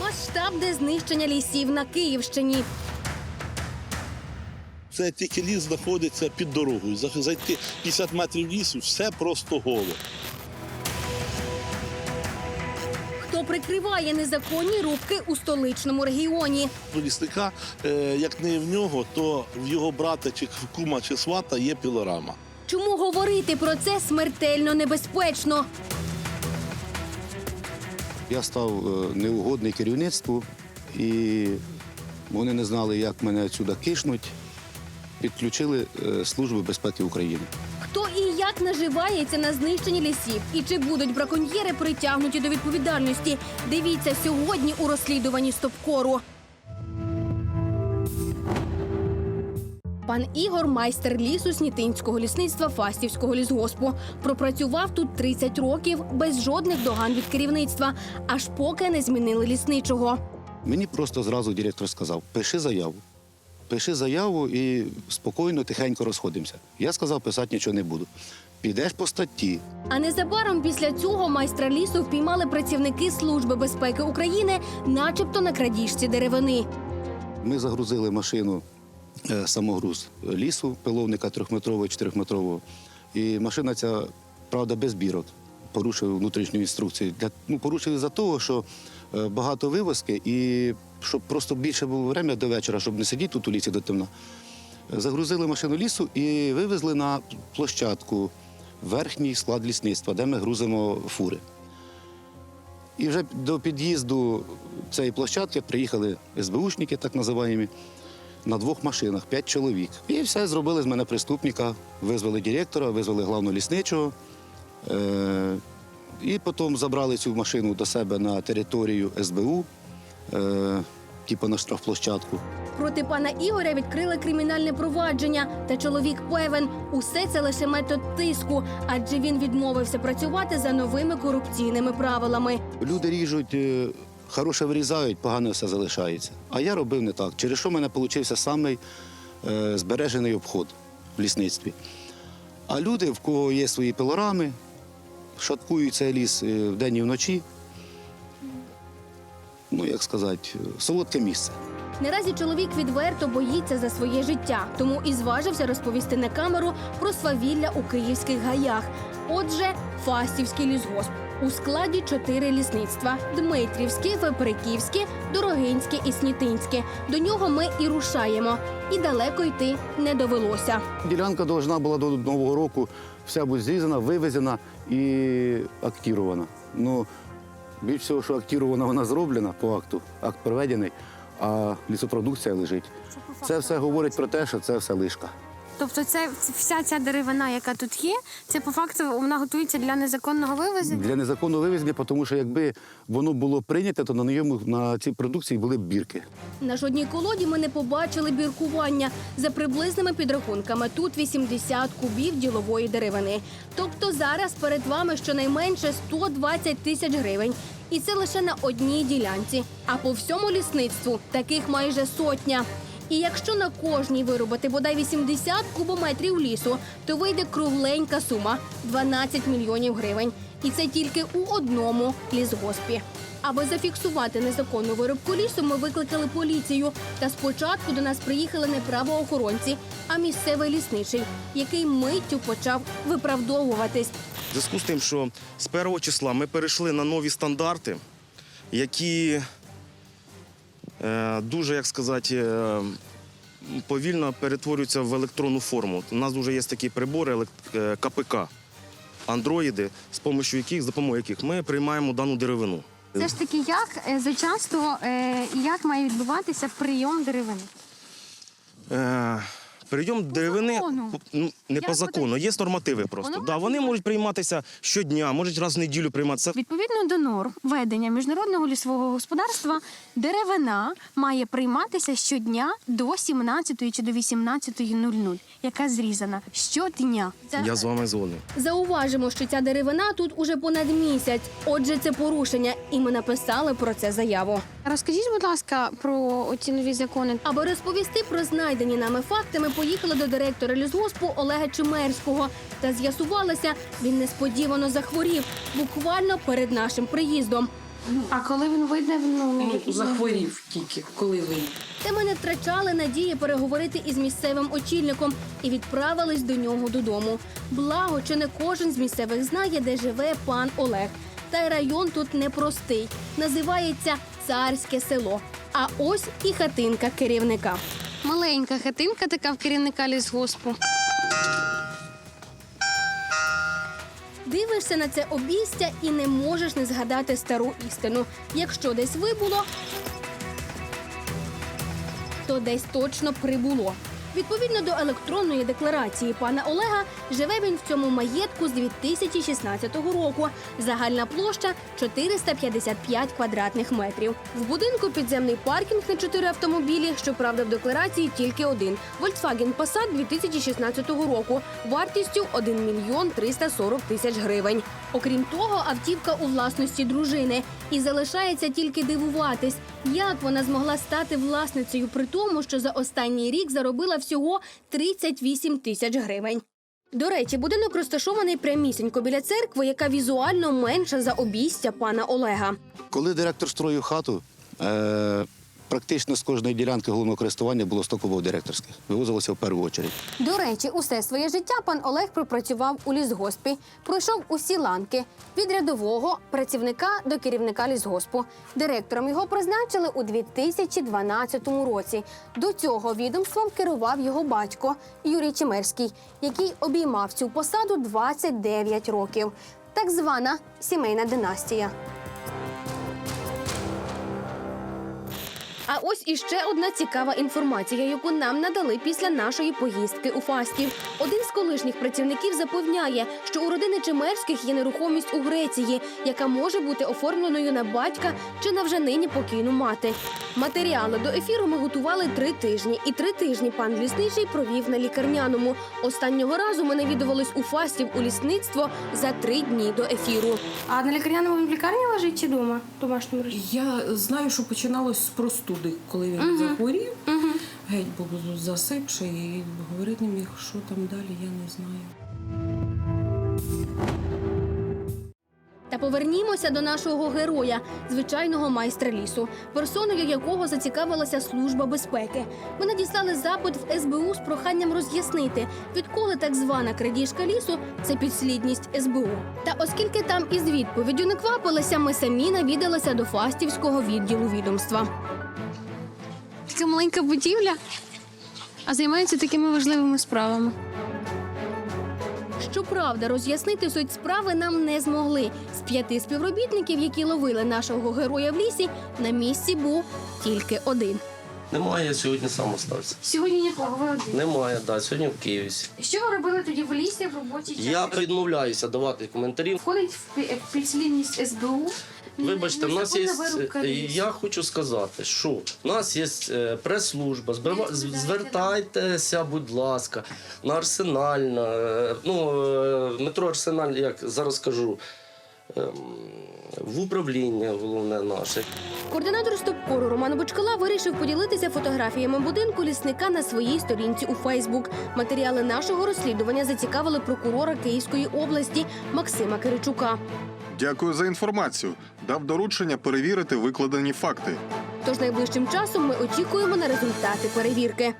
Масштабне знищення лісів на Київщині. Це тільки ліс знаходиться під дорогою. Зайти 50 метрів лісу, все просто голо. Хто прикриває незаконні рубки у столичному регіоні? У лісника, е, як не в нього, то в його брата, чи кума, чи свата є пілорама. Чому говорити про це смертельно небезпечно? Я став е, неугодний керівництву, і вони не знали, як мене сюди кишнуть. Підключили е, Службу безпеки України. Хто і як наживається на знищенні лісів? І чи будуть браконьєри притягнуті до відповідальності? Дивіться сьогодні у розслідуванні Стопкору. Пан Ігор майстер лісу Снітинського лісництва Фастівського лісгоспу. Пропрацював тут 30 років без жодних доган від керівництва, аж поки не змінили лісничого. Мені просто зразу директор сказав: пиши заяву. Пиши заяву і спокійно, тихенько розходимося. Я сказав, писати нічого не буду. Підеш по статті. А незабаром після цього майстра лісу впіймали працівники Служби безпеки України, начебто на крадіжці деревини. Ми загрузили машину самогруз лісу, пиловника трьохметрового, чотирьохметрового. І машина ця, правда, без бірок. Порушив внутрішню інструкцію. Для, ну, порушив за того, що е, багато вивозки, і щоб просто більше було время до вечора, щоб не сидіти тут у лісі до темна. Е, Загрузили машину лісу і вивезли на площадку верхній склад лісництва, де ми грузимо фури. І вже до під'їзду цієї площадки приїхали СБУшники, так називаємо, на двох машинах, п'ять чоловік. І все зробили з мене преступника, визвали директора, визвали главного лісничого. Е- і потім забрали цю машину до себе на територію СБУ, е- типу на штрафплощадку. Проти пана Ігоря відкрили кримінальне провадження. Та чоловік певен, усе це лише метод тиску, адже він відмовився працювати за новими корупційними правилами. Люди ріжуть, е, хороше вирізають, погане все залишається. А я робив не так. Через що в мене вийшов самий е, збережений обход в лісництві. А люди, в кого є свої пилорами, шаткують цей ліс е, вдень і вночі. Ну, як сказати, солодке місце. Наразі чоловік відверто боїться за своє життя, тому і зважився розповісти на камеру про свавілля у київських гаях. Отже, Фастівський лісгосп. У складі чотири лісництва: Дмитрівське, Веприківське, Дорогинське і Снітинське. До нього ми і рушаємо. І далеко йти не довелося. Ділянка должна була до Нового року вся бути зрізана, вивезена і актірована. Ну, більш всього, що актірована вона зроблена по акту, акт проведений, а лісопродукція лежить. Це все говорить про те, що це все лишка. Тобто, це вся ця деревина, яка тут є, це по факту вона готується для незаконного вивезення. Для незаконного вивезення, тому що якби воно було прийнято, то на ньому на цій продукції були б бірки. На жодній колоді ми не побачили біркування. За приблизними підрахунками тут 80 кубів ділової деревини. Тобто зараз перед вами щонайменше 120 тисяч гривень. І це лише на одній ділянці. А по всьому лісництву таких майже сотня. І якщо на кожній виробити бодай 80 кубометрів лісу, то вийде кругленька сума 12 мільйонів гривень. І це тільки у одному лісгоспі. Аби зафіксувати незаконну вирубку лісу, ми викликали поліцію. Та спочатку до нас приїхали не правоохоронці, а місцевий лісничий, який миттю почав виправдовуватись. В зв'язку з тим, що з першого числа ми перейшли на нові стандарти, які дуже, як сказати, е, повільно перетворюються в електронну форму. У нас вже є такі прибори е, КПК, андроїди, з помощью яких, з допомогою яких ми приймаємо дану деревину. Все ж таки, як е, зачасто е, і як має відбуватися прийом деревини? Прийом деревини закону. ну, не Я по закону, є нормативи просто. Воно Да, вони можуть прийматися щодня, можуть раз в неділю прийматися. Відповідно до норм ведення міжнародного лісового господарства, деревина має прийматися щодня до 17 чи до 18.00, яка зрізана щодня. Це Я з вами згоден. Зауважимо, що ця деревина тут уже понад місяць. Отже, це порушення, і ми написали про це заяву. Розкажіть, будь ласка, про ці нові закони. Аби розповісти про знайдені нами факти, ми поїхали до директора лісгоспу Олега Чимерського. Та з'ясувалося, він несподівано захворів буквально перед нашим приїздом. А коли він вийде, ну Ну, захворів тільки, коли ви. Та ми не втрачали надії переговорити із місцевим очільником і відправились до нього додому. Благо, чи не кожен з місцевих знає, де живе пан Олег. Та й район тут непростий. Називається царське село. А ось і хатинка керівника. Маленька хатинка така в керівника лісгоспу. Дивишся на це обійстя і не можеш не згадати стару істину. Якщо десь вибуло, то десь точно прибуло. Відповідно до електронної декларації пана Олега, живе він в цьому маєтку з 2016 року. Загальна площа 455 квадратних метрів. В будинку підземний паркінг на чотири автомобілі. Щоправда, в декларації тільки один Volkswagen Passat 2016 року вартістю 1 мільйон 340 тисяч гривень. Окрім того, автівка у власності дружини. І залишається тільки дивуватись, як вона змогла стати власницею при тому, що за останній рік заробила всього 38 тисяч гривень. До речі, будинок розташований прямісінько біля церкви, яка візуально менша за обійстя пана Олега. Коли директор строїв хату, е, практично з кожної ділянки головного користування було 100 кубов директорських. Вивозилося в першу чергу. До речі, усе своє життя пан Олег пропрацював у лісгоспі, пройшов усі ланки від рядового працівника до керівника лісгоспу. Директором його призначили у 2012 році. До цього відомством керував його батько Юрій Чемерський, який обіймав цю посаду 29 років. Так звана сімейна династія. А ось іще одна цікава інформація, яку нам надали після нашої поїздки у Фастів. Один з колишніх працівників запевняє, що у родини Чемерських є нерухомість у Греції, яка може бути оформленою на батька чи на вже нині покійну мати. Матеріали до ефіру ми готували три тижні, і три тижні пан лісничий провів на лікарняному. Останнього разу ми навідувались у Фастів у лісництво за три дні до ефіру. А на лікарняному він в лікарні лежить чи вдома? Домашньому? Я знаю, що починалось з простуди, коли він захворів. Геть був засипший і говорити не міг, що там далі, я не знаю. Та повернімося до нашого героя, звичайного майстра лісу, персоною якого зацікавилася служба безпеки. Ми надіслали запит в СБУ з проханням роз'яснити, відколи так звана крадіжка лісу це підслідність СБУ. Та оскільки там із відповіддю не квапилися, ми самі навідалися до фастівського відділу відомства. Така маленька будівля, а займається такими важливими справами. Щоправда, роз'яснити суть справи нам не змогли. З п'яти співробітників, які ловили нашого героя в лісі, на місці був тільки один. Немає, я сьогодні сам остався. Сьогодні нікого, ви один. Немає, да, сьогодні в Києві. Що ви робили тоді в лісі в час? Я відмовляюся давати коментарі. Входить в підслідність СБУ. Вибачте, в нас є. Е. Я хочу сказати, що в нас є е, прес-служба. Зберва- Звертайтеся, будь ласка, на арсенальна. е, Ну, метро Арсеналь, як зараз кажу, ем, в управління головне наше. Координатор стопкору Роман Бочкала вирішив поділитися фотографіями будинку лісника на своїй сторінці у Фейсбук. Матеріали нашого розслідування зацікавили прокурора Київської області Максима Киричука. Дякую за інформацію. Дав доручення перевірити викладені факти. Тож найближчим часом ми очікуємо на результати перевірки.